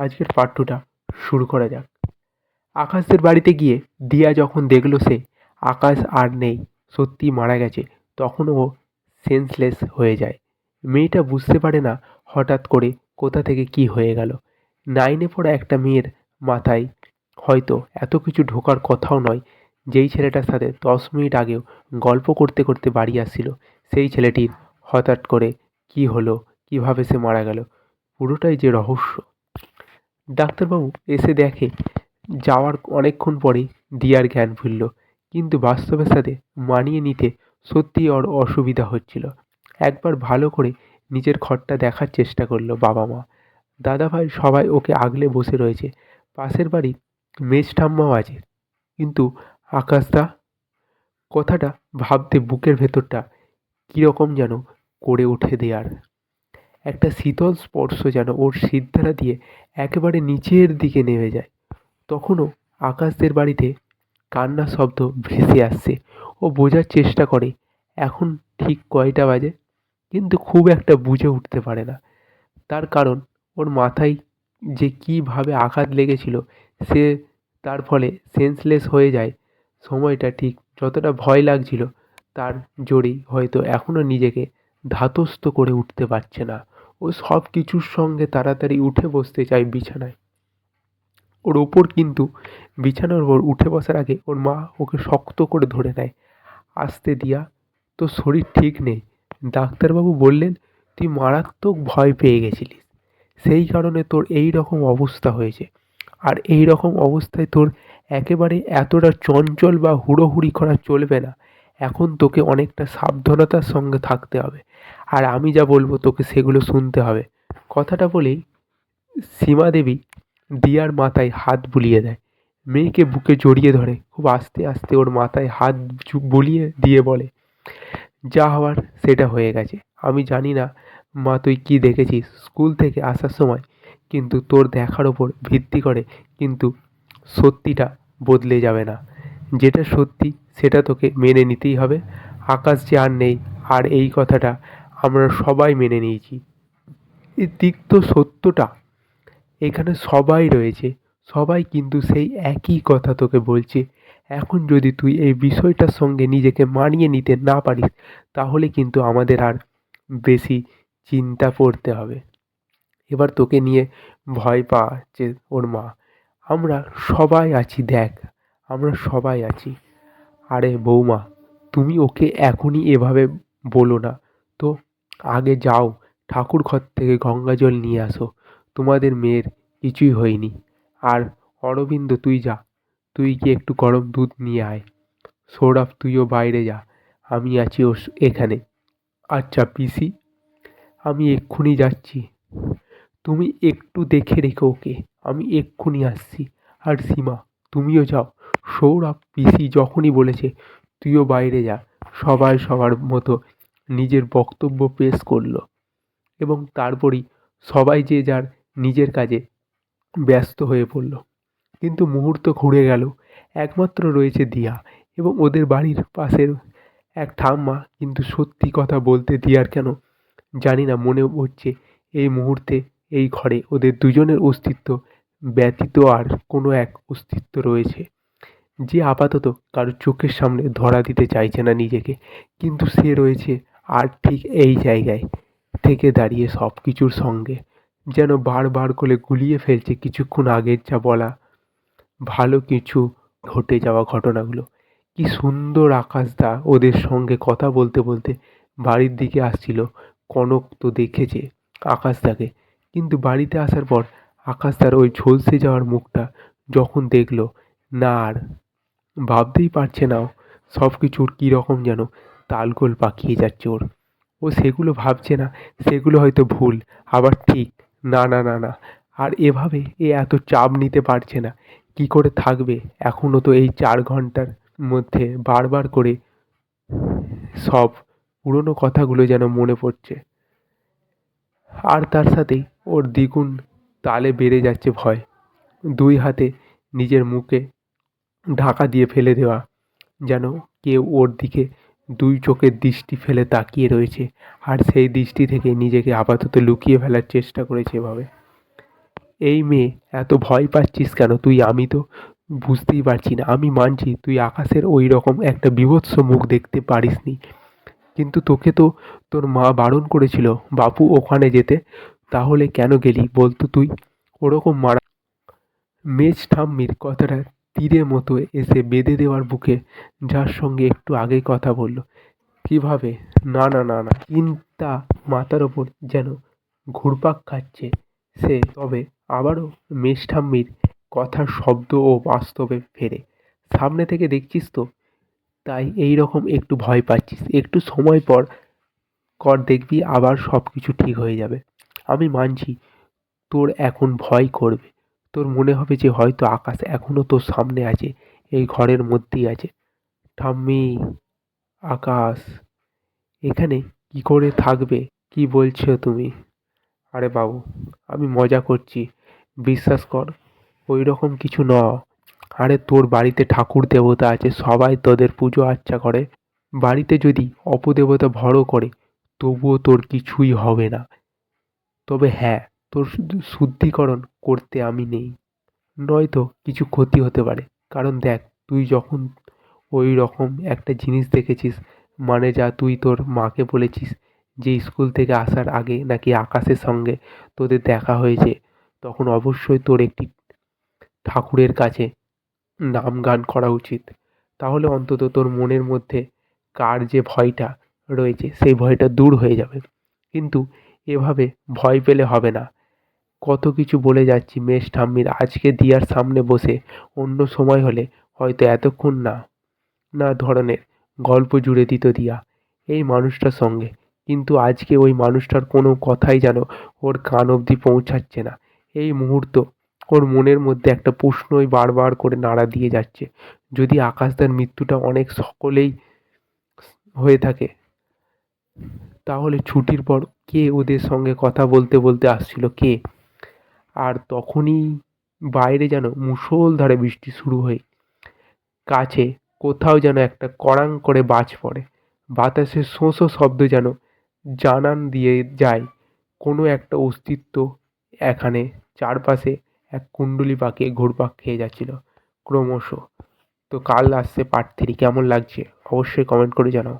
আজকের টুটা শুরু করা যাক। আকাশদের বাড়িতে গিয়ে দিয়া যখন দেখল সে, আকাশ আর নেই, সত্যি মারা গেছে, তখন ও সেন্সলেস হয়ে যায়। মেয়েটা বুঝতে পারে না হঠাৎ করে কোথা থেকে কি হয়ে গেল। নাইনে পড়া একটা মেয়ের মাথায় হয়তো এত কিছু ঢোকার কথাও নয়, যেই ছেলেটার সাথে দশ মিনিট আগেও গল্প করতে করতে বাড়ি আসছিল, সেই ছেলেটির হঠাৎ করে কি হলো, কীভাবে সে মারা গেল, পুরোটাই যে রহস্য। ডাক্তারবাবু এসে দেখে। যাওয়ার অনেকক্ষণ পরেই দিয়ার জ্ঞান ফিরল। কিন্তু বাস্তবের সাথে মানিয়ে নিতে সত্যিই ওর অসুবিধা হচ্ছিল। একবার ভালো করে নিজের ঘরটা দেখার চেষ্টা করল বাবা মা দাদাভাই সবাই ওকে আগলে বসে রয়েছে। পাশের বাড়ি মেজ ঠাম্মাও আছে। কিন্তু আকাশদা, কথাটা ভাবতে বুকের ভেতরটা কীরকম যেন করে ওঠে দেয়ার। একটা শীতল স্পর্শ যেন ওর সিদ্ধারা দিয়ে একেবারে নিচের দিকে নেমে যায়। তখনও আকাশদের বাড়িতে কান্নার শব্দ ভেসে আসছে। ও বোঝার চেষ্টা করে, এখন ঠিক কয়টা বাজে? কিন্তু খুব একটা বুঝে উঠতে পারে না। তার কারণ ওর মাথায় যে কীভাবে আঘাত লেগেছিল, সে তার ফলে সেন্সলেস হয়ে যায়। সময়টা ঠিক যতটা ভয় লাগছিল, তার জোরেই হয়তো এখনও নিজেকে ধাতস্থ করে উঠতে পারছে না। ও সব কিছুর সঙ্গে তাড়াতাড়ি উঠে বসতে চায় বিছানায়। ওর ওপর কিন্তু বিছানার ওপর উঠে বসার আগে ওর মা ওকে শক্ত করে ধরে নেয়। আসতে দিয়া, তোর শরীর ঠিক নেই। ডাক্তারবাবু বললেন, তুই মারাত্মক ভয় পেয়ে গেছিলিস। সেই কারণে তোর এই রকম অবস্থা হয়েছে। আর এই রকম অবস্থায় তোর একেবারে এতটা চঞ্চল বা হুড়োহুড়ি করা চলবে না। এখন তোকে অনেকটা সাবধানতার সঙ্গে থাকতে হবে। আর আমি যা বলব তোকে সেগুলো শুনতে হবে। কথাটা বলেই সীমা দেবী দিয়ার মাথায় হাত বুলিয়ে দেয়। মেয়েকে বুকে জড়িয়ে ধরে, খুব আস্তে আস্তে ওর মাথায় হাত বুলিয়ে দিয়ে বলে, যা হওয়ার সেটা হয়ে গেছে। আমি জানি না, মা তুই কী দেখেছিস স্কুল থেকে আসার সময়, কিন্তু তোর দেখার ওপর ভিত্তি করে কিন্তু সত্যিটা বদলে যাবে না। যেটা সত্যি সেটা তোকে মেনে নিতেই হবে। আকাশ যে আর নেই, আর এই কথাটা আমরা সবাই মেনে নিয়েছি। এই তিক্ত সত্যটা এখানে সবাই রয়েছে, সবাই কিন্তু সেই একই কথা তোকে বলছে। এখন যদি তুই এই বিষয়টার সঙ্গে নিজেকে মানিয়ে নিতে না পারিস, তাহলে কিন্তু আমাদের আর বেশি চিন্তা করতে হবে। এবার তোকে নিয়ে ভয় পাচ্ছে ওর মা। আমরা সবাই আছি, দেখ, আমরা সবাই আছি। আরে বৌমা, তুমি ওকে এখনই এভাবে বলো না। তো আগে যাও ঠাকুর ঘর থেকে গঙ্গা জল নিয়ে আসো। তোমাদের মেয়ের কিছুই হয়নি। আর অরবিন্দ, তুই যা। তুই গিয়ে একটু গরম দুধ নিয়ে আয়। সৌরভ, তুইও বাইরে যা। আমি আছি ওর এখানে। আচ্ছা পিসি, আমি এক্ষুনি যাচ্ছি। তুমি একটু দেখে রেখো ওকে। আমি এক্ষুনি আসছি। আর সীমা, তুমিও যাও। সৌরভ, পিসি যখনই বলেছে, তুইও বাইরে যা। সবাই সবার মতো নিজের বক্তব্য পেশ করল এবং তারপরই সবাই যে যার নিজের কাজে ব্যস্ত হয়ে পড়ল। কিন্তু মুহূর্ত ঘুরে গেল, একমাত্র রয়েছে দিয়া এবং ওদের বাড়ির পাশের এক ঠাম্মা। কিন্তু সত্যি কথা বলতে দিয়ার কেন জানি না, মনে হচ্ছে এই মুহূর্তে এই ঘরে ওদের দুজনের অস্তিত্ব ব্যতীত আর কোনো এক অস্তিত্ব রয়েছে। যে আপাতত কারোর চোখের সামনে ধরা দিতে চাইছে না নিজেকে, কিন্তু সে রয়েছে আর ঠিক এই জায়গায় থেকে দাঁড়িয়ে সব কিছুর সঙ্গে যেন বারবার করে গুলিয়ে ফেলছে কিছুক্ষণ আগের যা বলা। ভালো কিছু ঘটে যাওয়া ঘটনাগুলো। কি সুন্দর আকাশদা ওদের সঙ্গে কথা বলতে বলতে বাড়ির দিকে আসছিল। কনক তো দেখেছে আকাশদাকে। কিন্তু বাড়িতে আসার পর আকাশদার ওই ঝলসে যাওয়ার মুখটা যখন দেখল, না আর ভাবতেই পারছে না সব কিছুর কীরকম যেন। তালগোল পাকিয়ে যাচ্ছে ওর ও সেগুলো ভাবছে না, সেগুলো হয়তো ভুল। আবার ঠিক, না না না না। আর এভাবে এ এত চাপ নিতে পারছে না। কি করে থাকবে? এখনও তো এই চার ঘণ্টার মধ্যে বারবার করে সব পুরনো কথাগুলো যেন মনে পড়ছে। আর তার সাথেই ওর দ্বিগুণ তালে বেড়ে যাচ্ছে ভয়। দুই হাতে নিজের মুখে ঢাকা দিয়ে ফেলে দেওয়া, যেন কেউ ওর দিকে দুই চোখের দৃষ্টি ফেলে তাকিয়ে রয়েছে আর সেই দৃষ্টি থেকে নিজেকে আপাতত লুকিয়ে ফেলার চেষ্টা করেছে এভাবে। এই মেয়ে, এত ভয় পাচ্ছিস কেন? তুই আমি তো বুঝতেই পারছি না। আমি মানছি তুই আকাশের ওই রকম একটা বীভৎস মুখ দেখতে পারিসনি। কিন্তু তোকে তো তোর মা বারণ করেছিল, বাপু ওখানে যেতে। তাহলে কেন গেলি বলতো তুই? ওরকম মারা মেজ ঠাম্মির কথাটা তীরের মতো এসে বেঁধে দেওয়ার বুকে যার সঙ্গে একটু আগেই কথা বলল, কীভাবে? না না না না, চিন্তা মাথার ওপর যেন ঘুরপাক খাচ্ছে সে। তবে আবারও মেজ ঠাম্মির কথার শব্দ ও বাস্তবে ফেরে। সামনে থেকে দেখছিস তো? তাই এই রকম একটু ভয় পাচ্ছিস। একটু সময় পর কর দেখবি আবার সব কিছু ঠিক হয়ে যাবে। আমি মানছি তোর এখন ভয় করবে। তোর মনে হবে যে হয়তো আকাশ এখনও তোর সামনে আছে, এই ঘরের মধ্যেই আছে। ঠাম্মি, আকাশ, এখানে কি করে থাকবে, কি বলছো তুমি? আরে বাবু, আমি মজা করছি, বিশ্বাস কর ওই রকম কিছু ন আরে তোর বাড়িতে ঠাকুর দেবতা আছে, সবাই তোদের পুজো আর্চা করে। বাড়িতে যদি অপদেবতা ভরও করে, তবুও তোর কিছুই হবে না। তবে হ্যাঁ তোর শুদ্ধিকরণ করতে আমি নেই। নয়তো কিছু ক্ষতি হতে পারে। কারণ দেখ, তুই যখন ওই রকম একটা জিনিস দেখেছিস মানে যা তুই তোর মাকে বলেছিস যে স্কুল থেকে আসার আগে নাকি আকাশের সঙ্গে তোদের দেখা হয়েছে, তখন অবশ্যই তোর একটি ঠাকুরের কাছে নাম গান করা উচিত। তাহলে অন্তত তোর মনের মধ্যে কার যে ভয়টা রয়েছে, সেই ভয়টা দূর হয়ে যাবে। কিন্তু এভাবে ভয় পেলে হবে না। কত কিছু বলে যাচ্ছি মেজ ঠাম্মির, আজকে দিয়ার সামনে বসে, অন্য সময় হলে হয়তো এতক্ষণ না। না ধরনের, গল্প জুড়ে দিত দিয়া, এই মানুষটার সঙ্গে। কিন্তু আজকে ওই মানুষটার কোনো কথাই যেন ওর কান অবধি পৌঁছাচ্ছে না। এই মুহূর্ত ওর মনের মধ্যে একটা প্রশ্নই বারবার করে নাড়া দিয়ে যাচ্ছে। যদি আকাশদার মৃত্যুটা অনেক সকলেই হয়ে থাকে, তাহলে ছুটির পর কে ওদের সঙ্গে কথা বলতে বলতে আসছিল? কে? আর তখনই বাইরে যেন মুষলধারে বৃষ্টি শুরু হয়ে। কাছে কোথাও যেন একটা কড়াং করে বাজ পড়ে। বাতাসের শোঁ শব্দ যেন জানান দিয়ে যায়। কোনো একটা অস্তিত্ব এখানে চারপাশে এক কুণ্ডলি পাকে ঘুরপাক খেয়ে যাচ্ছিল। ক্রমশ। তো কাল আসছে পার্ট থ্রি কেমন লাগছে? অবশ্যই কমেন্ট করে জানাও।